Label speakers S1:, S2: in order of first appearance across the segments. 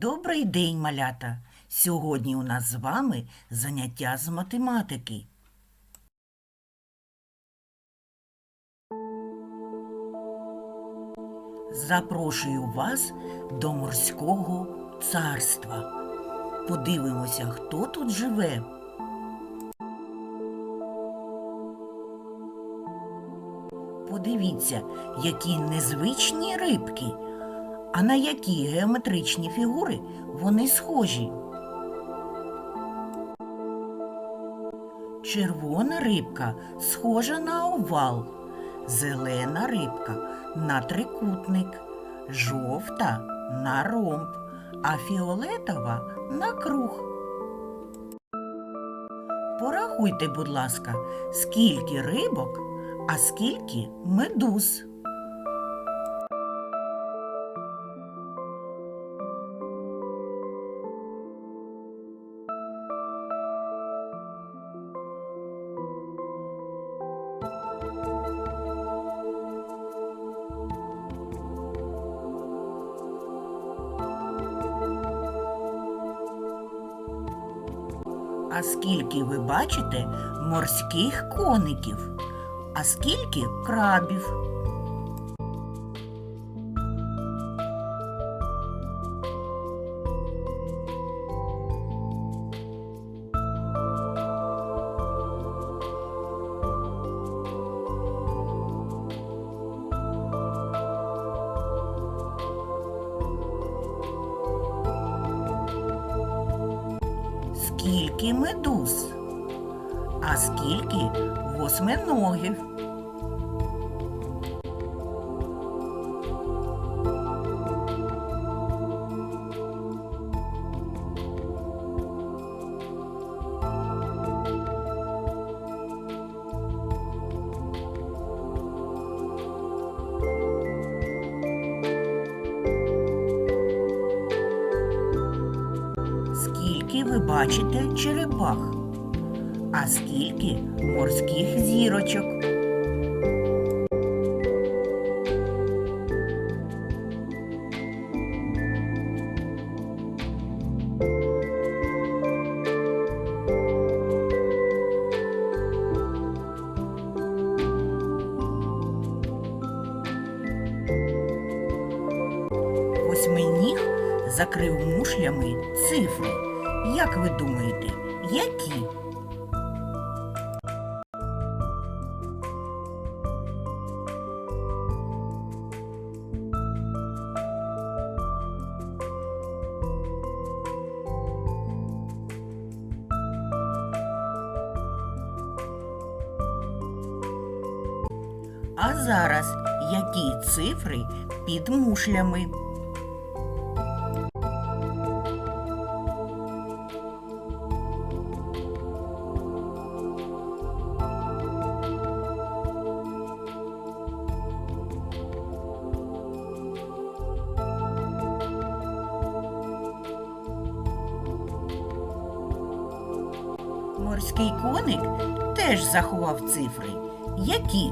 S1: Добрий день, малята! Сьогодні у нас з вами заняття з математики. Запрошую вас до морського царства. Подивимося, хто тут живе. Подивіться, які незвичні рибки. А на які геометричні фігури вони схожі? Червона рибка схожа на овал, зелена рибка на трикутник, жовта на ромб, а фіолетова на круг. Порахуйте, будь ласка, скільки рибок, а скільки медуз. А скільки ви бачите морських коників? А скільки крабів? Скільки медуз? А скільки восьминогів? Ви бачите черепах? А скільки морських зірочок? Восьминіг закрив мушлями цифри. Як ви думаєте, які? А зараз які цифри під мушлями? Морський коник теж заховав цифри. Які?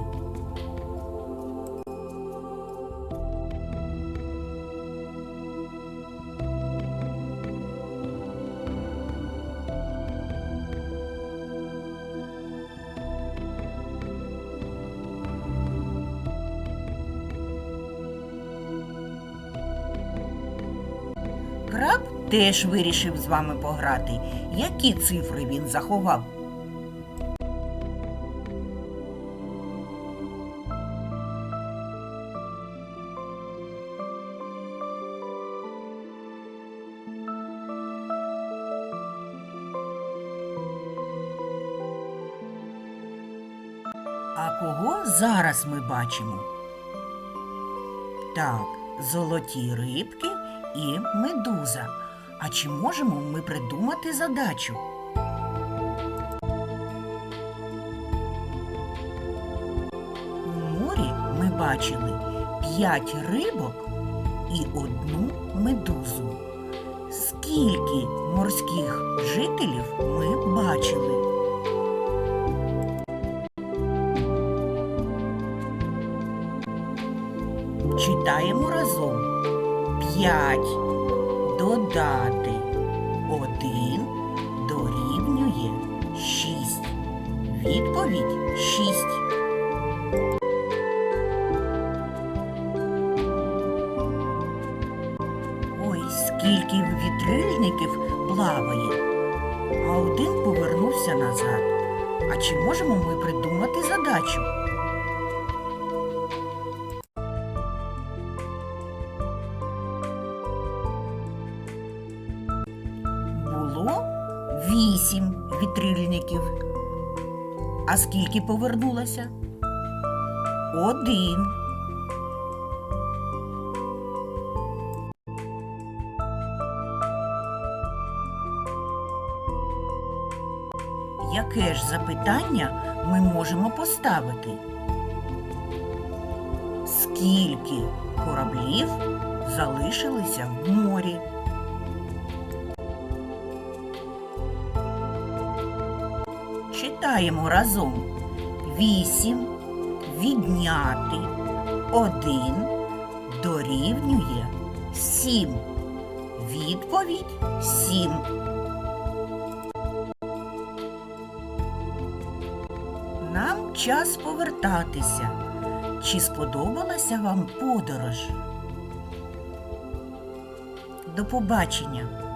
S1: Краб теж вирішив з вами пограти. Які цифри він заховав? А кого зараз ми бачимо? Так, золоті рибки і медуза. А чи можемо ми придумати задачу? У морі ми бачили п'ять рибок і одну медузу. Скільки морських жителів ми бачили? Читаємо разом. П'ять додати додати 1 дорівнює 6. Відповідь 6. Ой, скільки вітрильників плаває, а один повернувся назад. А чи можемо ми придумати задачу? Було вісім вітрильників. А скільки повернулося? Один. Яке ж запитання ми можемо поставити? Скільки кораблів залишилися в морі? Читаємо разом. Вісім відняти один дорівнює сім. Відповідь сім. Нам час повертатися. Чи сподобалася вам подорож? До побачення!